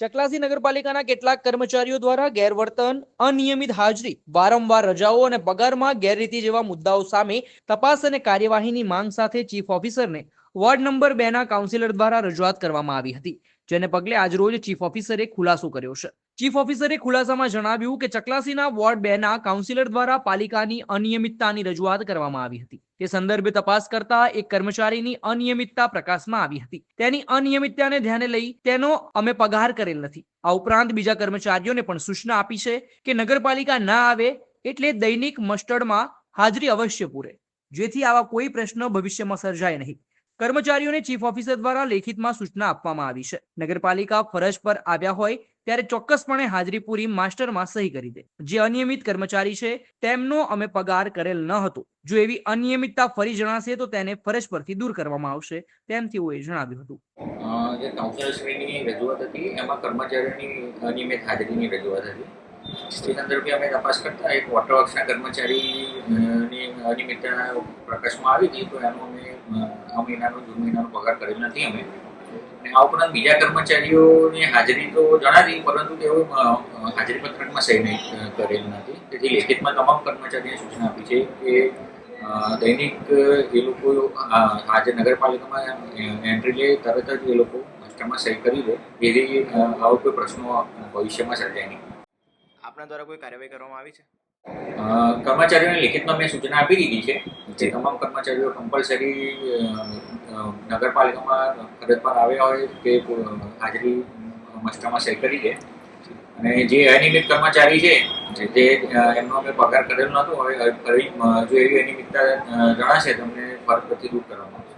ચકલાસી નગરપાલિકાના કેટલાક કર્મચારીઓ દ્વારા ગેરવર્તન, અનિયમિત હાજરી, વારંવાર રજાઓ અને પગારમાં ગેરરીતિ જેવા મુદ્દાઓ સામે તપાસ અને કાર્યવાહીની માંગ સાથે ચીફ ઓફિસરને વોર્ડ નંબર બે ના કાઉન્સિલર દ્વારા રજૂઆત કરવામાં આવી હતી. જેને પગલે આજરોજ ચીફ ઓફિસરે ખુલાસો કર્યો છે. ચીફ ઓફિસરે ખુલાસામાં જણાવ્યું કે ચકલાસીના વોર્ડ બે ના કાઉન્સિલર દ્વારા પાલિકાની અનિયમિતતાની રજૂઆત કરવામાં આવી હતી. તે સંદર્ભે તપાસ કરતા એક કર્મચારીની અનિયમિતતા પ્રકાશમાં આવી હતી. તેની અનિયમિતતાને ધ્યાને લઈ તેનો અમે પગાર કરેલ નથી. આ ઉપરાંત બીજા કર્મચારીઓને પણ સૂચના આપી છે કે નગરપાલિકા ના આવે એટલે દૈનિક મસ્ટર્ડમાં હાજરી અવશ્ય પૂરે. જેથી આવા કોઈ પ્રશ્ન ભવિષ્યમાં સર્જાય નહીં. કર્મચારીઓને ચીફ ઓફિસર દ્વારા લેખિતમાં સૂચના આપવામાં આવી છે. નગરપાલિકા ફરજ પર આવ્યા હોય ત્યારે ચોક્કસપણે હાજરી પૂરી માસ્ટરમાં સહી કરી દે. જે અનિયમિત કર્મચારી છે, તેમનો અમે પગાર કરેલ ન હતો. જો એવી અનિયમિતતા ફરી જણાશે તો તેને ફરજ પરથી દૂર કરવામાં આવશે, તેમ તેઓએ જણાવ્યું હતું. જે કાઉન્સિલરશ્રીની રજૂઆત હતી, એમાં કર્મચારીઓની અનિયમિત હાજરીની રજૂઆત હતી? તે સંદર્ભે અમે તપાસ કરતા એક વોટર વર્ક્સના કર્મચારીની અનિયમિતતા પ્રકાશમાં આવી હતી, તો એનો અમે આ મહિનાનો, જૂન મહિનાનો પગાર કરેલ નથી અમે. અને આ ઉપરાંત બીજા કર્મચારીઓની હાજરી તો જણાવી, પરંતુ તેઓ હાજરી પત્રકમાં સહી નહીં કરેલ નથી. તેથી લેખિતમાં તમામ કર્મચારીને સૂચના આપી છે કે દૈનિક એ લોકો આજે નગરપાલિકામાં એન્ટ્રી લે, તરત જ એ લોકો માસ્ટરમાં સહી કરી લે જેથી આવો કોઈ પ્રશ્નો ભવિષ્યમાં સર્જાય નહીં. આપના દ્વારા કોઈ કાર્યવાહી કરવામાં આવી છે? કર્મચારીઓને લિખિતમાં મેં સૂચના આપી દીધી છે જે. તમામ કર્મચારીઓ કમ્પલસરી નગરપાલિકામાં ફરજ પર આવ્યા હોય તે હાજરી મસ્કામાં સહી કરી દે. અને જે અનિયમિત કર્મચારી છે જે એમનો અમે પગાર કરેલો નહોતો હવે ફરી જો એવી અનિયમિતતા જણાશે તો અમને ફરજ પરથી દૂર કરવામાં